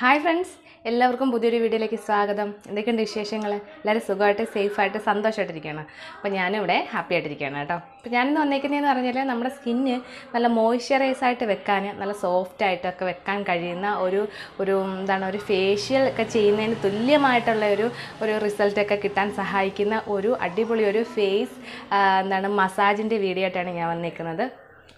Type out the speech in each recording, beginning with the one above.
Hi friends എല്ലാവർക്കും പുതിയൊരു വീഡിയോയിലേക്ക് സ്വാഗതം. എന്തൊക്കെയുണ്ട് വിശേഷങ്ങൾ എല്ലാവരും സുഖമായിട്ട് സേഫായിട്ട് സന്തോഷമായിട്ടിരിക്കുകയാണ്. അപ്പോൾ ഞാനിവിടെ ഹാപ്പി ആയിട്ടിരിക്കുകയാണ് കേട്ടോ. അപ്പോൾ ഞാനിന്ന് വന്നേക്കുന്നതെന്ന് പറഞ്ഞാൽ നമ്മുടെ സ്കിന്ന് നല്ല മോയ്സ്ചറൈസ് ആയിട്ട് വെക്കാൻ നല്ല സോഫ്റ്റ് ആയിട്ടൊക്കെ വെക്കാൻ കഴിയുന്ന ഒരു ഒരു എന്താണ് ഒരു ഫേഷ്യൽ ഒക്കെ ചെയ്യുന്നതിന് തുല്യമായിട്ടുള്ള ഒരു ഒരു റിസൾട്ടൊക്കെ കിട്ടാൻ സഹായിക്കുന്ന ഒരു അടിപൊളി ഒരു ഫേസ് എന്താണ് മസാജിന്റെ വീഡിയോ ആയിട്ടാണ് ഞാൻ വന്നേക്കുന്നത്.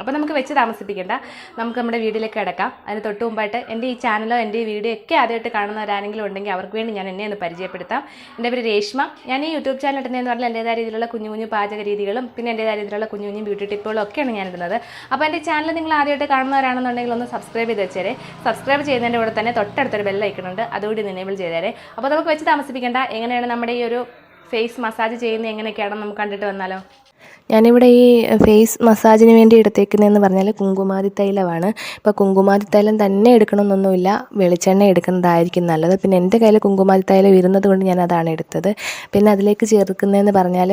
അപ്പോൾ നമുക്ക് വെച്ച് താമസിപ്പിക്കേണ്ട. നമുക്ക് നമ്മുടെ വീട്ടിലേക്ക് കിടക്കാം. അതിന് തൊട്ട് മുമ്പായിട്ട് എന്റെ ഈ ചാനലോ എന്റെ ഈ വീഡിയോ ഒക്കെ ആദ്യമായിട്ട് കാണുന്നവരാരെങ്കിലും ഉണ്ടെങ്കിൽ അവർക്ക് വേണ്ടി ഞാൻ എന്നെ ഒന്ന് പരിചയപ്പെടുത്താം. എന്റെ പേര് രേഷ്മ. ഞാൻ ഈ യൂട്യൂബ് ചാനൽ ഇടുന്നതെന്ന് പറഞ്ഞാൽ എന്റേതായ രീതിയിലുള്ള കുഞ്ഞു കുഞ്ഞു പാചക രീതികളും പിന്നെ എന്റേതായ രീതിയിലുള്ള കുഞ്ഞു കുഞ്ഞു ബ്യൂട്ടി ടിപ്പുകളും ഒക്കെയാണ് ഞാൻ ഇടുന്നത്. അപ്പോൾ എന്റെ ചാനൽ നിങ്ങൾ ആദ്യമായിട്ട് കാണുന്നവരാണെന്നുണ്ടെങ്കിൽ ഒന്ന് സബ്സ്ക്രൈബ് ചെയ്ത് വെച്ചേരെ. സബ്സ്ക്രൈബ് ചെയ്യുന്നതിന്റെ കൂടെ തന്നെ തൊട്ടടുത്തൊരു ബെൽ ഐക്കണുണ്ട് അതുകൂടി എനേബിൾ ചെയ്തേരെ. അപ്പോൾ നമുക്ക് വെച്ച് താമസിപ്പിക്കേണ്ട. എങ്ങനെയാണ് നമ്മുടെ ഈ ഒരു ഫേസ് മസാജ് ചെയ്യുന്നത്? എങ്ങനെയൊക്കെയാണെന്ന് നമുക്ക് കണ്ടിട്ട് വന്നാലോ. ഞാനിവിടെ ഈ ഫേസ് മസാജിന് വേണ്ടി എടുത്തേക്കുന്നതെന്ന് പറഞ്ഞാൽ കുങ്കുമാതി തൈലമാണ് ഇപ്പോൾ കുങ്കുമാതി തൈലം തന്നെ എടുക്കണമെന്നൊന്നുമില്ല വെളിച്ചെണ്ണ എടുക്കുന്നതായിരിക്കും നല്ലത്. പിന്നെ എന്റെ കയ്യിൽ കുങ്കുമാതി തൈലം ഇരുന്നത് കൊണ്ട് ഞാൻ അതാണ് എടുത്തത്. പിന്നെ അതിലേക്ക് ചേർക്കുന്നതെന്ന് പറഞ്ഞാൽ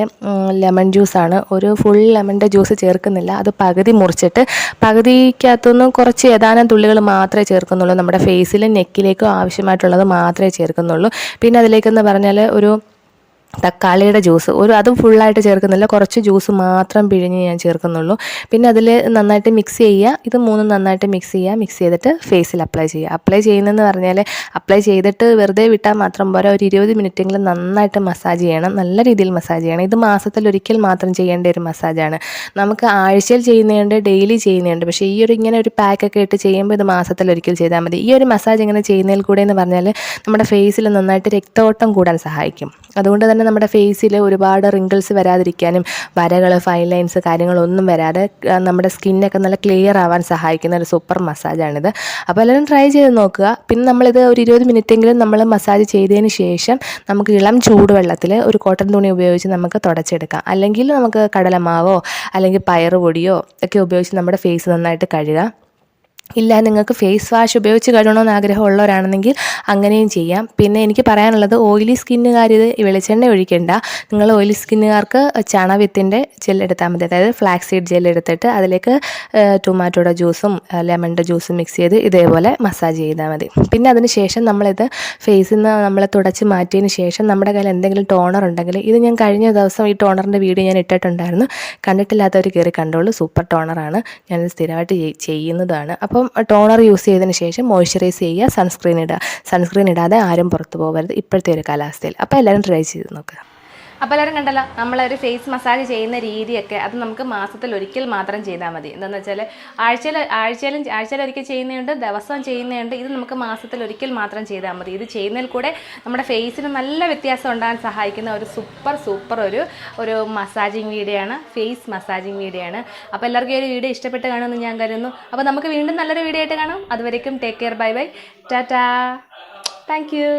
ലെമൺ ജ്യൂസാണ്. ഒരു ഫുൾ ലെമണിന്റെ ജ്യൂസ് ചേർക്കുന്നില്ല. അത് പകുതി മുറിച്ചിട്ട് പകുതിക്കകത്തുനിന്ന് കുറച്ച് ഏതാനും തുള്ളികൾ മാത്രമേ ചേർക്കുന്നുള്ളൂ. നമ്മുടെ ഫേസിലും നെക്കിലേക്കും ആവശ്യമായിട്ടുള്ളത് മാത്രമേ ചേർക്കുന്നുള്ളൂ. പിന്നെ അതിലേക്കെന്ന് പറഞ്ഞാൽ ഒരു തക്കാളിയുടെ ജ്യൂസ്. ഒരു അതും ഫുള്ളായിട്ട് ചേർക്കുന്നില്ല. കുറച്ച് ജ്യൂസ് മാത്രം പിഴിഞ്ഞ് ഞാൻ ചേർക്കുന്നുള്ളൂ. പിന്നെ അതിൽ നന്നായിട്ട് മിക്സ് ചെയ്യുക. ഇത് മൂന്നും നന്നായിട്ട് മിക്സ് ചെയ്യുക. മിക്സ് ചെയ്തിട്ട് ഫേസിൽ അപ്ലൈ ചെയ്യുക. അപ്ലൈ ചെയ്യുന്നതെന്ന് പറഞ്ഞാൽ അപ്ലൈ ചെയ്തിട്ട് വെറുതെ വിട്ടാൽ മാത്രം പോരാ. ഒരു ഇരുപത് മിനിറ്റെങ്കിലും നന്നായിട്ട് മസാജ് ചെയ്യണം. നല്ല രീതിയിൽ മസാജ് ചെയ്യണം. ഇത് മാസത്തിൽ ഒരിക്കൽ മാത്രം ചെയ്യേണ്ട ഒരു മസാജാണ് നമുക്ക് ആഴ്ചയിൽ ചെയ്യുന്നതുണ്ട് ഡെയിലി ചെയ്യുന്നതുണ്ട്. പക്ഷേ ഈ ഒരു ഇങ്ങനെ ഒരു പാക്കൊക്കെ ഇട്ട് ചെയ്യുമ്പോൾ ഇത് മാസത്തിൽ ഒരിക്കൽ ചെയ്താൽ മതി. ഈ ഒരു മസാജ് ഇങ്ങനെ ചെയ്യുന്നതിൽ കൂടെ എന്ന് പറഞ്ഞാൽ നമ്മുടെ ഫേസിൽ നന്നായിട്ട് രക്തോട്ടം കൂടാൻ സഹായിക്കും. അതുകൊണ്ട് തന്നെ നമ്മുടെ ഫേസിൽ ഒരുപാട് റിങ്കിൾസ് വരാതിരിക്കാനും വരകൾ ഫൈൻ ലൈൻസ് കാര്യങ്ങളൊന്നും വരാതെ നമ്മുടെ സ്കിന്നൊക്കെ നല്ല ക്ലിയർ ആവാൻ സഹായിക്കുന്ന ഒരു സൂപ്പർ മസാജാണിത് അപ്പോൾ എല്ലാവരും ട്രൈ ചെയ്ത് നോക്കുക. പിന്നെ നമ്മളിത് ഒരു ഇരുപത് മിനിറ്റെങ്കിലും നമ്മൾ മസാജ് ചെയ്തതിന് ശേഷം നമുക്ക് ഇളം ചൂടുവെള്ളത്തിൽ ഒരു കോട്ടൺ തുണി ഉപയോഗിച്ച് നമുക്ക് തുടച്ചെടുക്കാം. അല്ലെങ്കിൽ നമുക്ക് കടലമാവോ അല്ലെങ്കിൽ പയറ് പൊടിയോ ഒക്കെ ഉപയോഗിച്ച് നമ്മുടെ ഫേസ് നന്നായിട്ട് കഴുകുക ഇല്ല നിങ്ങൾക്ക് ഫേസ് വാഷ് ഉപയോഗിച്ച് കഴുകണമെന്ന് ആഗ്രഹമുള്ളവരാണെന്നെങ്കിൽ അങ്ങനെയും ചെയ്യാം. പിന്നെ എനിക്ക് പറയാനുള്ളത് ഓയിലി സ്കിന്നുകാർ ഇത് വെളിച്ചെണ്ണ ഒഴിക്കേണ്ട. നിങ്ങൾ ഓയിലി സ്കിന്നുകാർക്ക് ചണവിത്തിന്റെ ജെല്ലെടുത്താൽ മതി. അതായത് ഫ്ലാക്സ് സീഡ് ജെല്ലെടുത്തിട്ട് അതിലേക്ക് ടൊമാറ്റോയുടെ ജ്യൂസും ലെമണിന്റെ ജ്യൂസും മിക്സ് ചെയ്ത് ഇതേപോലെ മസാജ് ചെയ്താൽ മതി. പിന്നെ അതിന് ശേഷം നമ്മളിത് ഫേസിൽ നിന്ന് നമ്മൾ തുടച്ച് മാറ്റിയതിന് ശേഷം നമ്മുടെ കയ്യിൽ എന്തെങ്കിലും ടോണർ ഉണ്ടെങ്കിൽ ഇത് ഞാൻ കഴിഞ്ഞ ദിവസം ഈ ടോണറിന്റെ വീഡിയോ ഞാൻ ഇട്ടിട്ടുണ്ടായിരുന്നു. കണ്ടിട്ടില്ലാത്തവർ കയറി കണ്ടോളൂ. സൂപ്പർ ടോണറാണ്. ഞാനിത് സ്ഥിരമായിട്ട് ചെയ്യുന്നതാണ്. ചെയ്യുന്നതാണ് അപ്പം ടോണർ യൂസ് ചെയ്തതിന് ശേഷം മോയ്സ്ചറൈസ് ചെയ്യുക സൺസ്ക്രീൻ ഇടുക. സൺസ്ക്രീൻ ഇടാതെ ആരും പുറത്തു പോകരുത്. ഇപ്പോഴത്തെ ഒരു കാലാവസ്ഥയിൽ. അപ്പോൾ എല്ലാവരും ട്രൈ ചെയ്ത് നോക്കുക അപ്പോൾ എല്ലാവരും കണ്ടല്ലോ നമ്മളൊരു ഫേസ് മസാജ് ചെയ്യുന്ന രീതിയൊക്കെ അത് നമുക്ക് മാസത്തിൽ ഒരിക്കൽ മാത്രം ചെയ്താൽ മതി. എന്താണെന്ന് വെച്ചാൽ ആഴ്ചയിൽ ആഴ്ചയിലും ആഴ്ചയിൽ ഒരിക്കൽ ചെയ്യുന്നുണ്ട് ദിവസം ചെയ്യുന്നുണ്ട് ഇത് നമുക്ക് മാസത്തിൽ ഒരിക്കൽ മാത്രം ചെയ്താൽ മതി. ഇത് ചെയ്യുന്നതിൽ കൂടെ നമ്മുടെ ഫേസിന് നല്ല വ്യത്യാസം ഉണ്ടാകാൻ സഹായിക്കുന്ന ഒരു സൂപ്പർ സൂപ്പർ ഒരു ഒരു മസാജിങ് വീഡിയോ ആണ് ഫേസ് മസാജിങ് വീഡിയോ ആണ്. അപ്പോൾ എല്ലാവർക്കും ഈ ഒരു വീഡിയോ ഇഷ്ടപ്പെട്ട് കാണുമെന്ന് ഞാൻ കരുതുന്നു. അപ്പോൾ നമുക്ക് വീണ്ടും നല്ലൊരു വീഡിയോ ആയിട്ട് കാണാം. അതുവരേക്കും take care bye bye tata thank you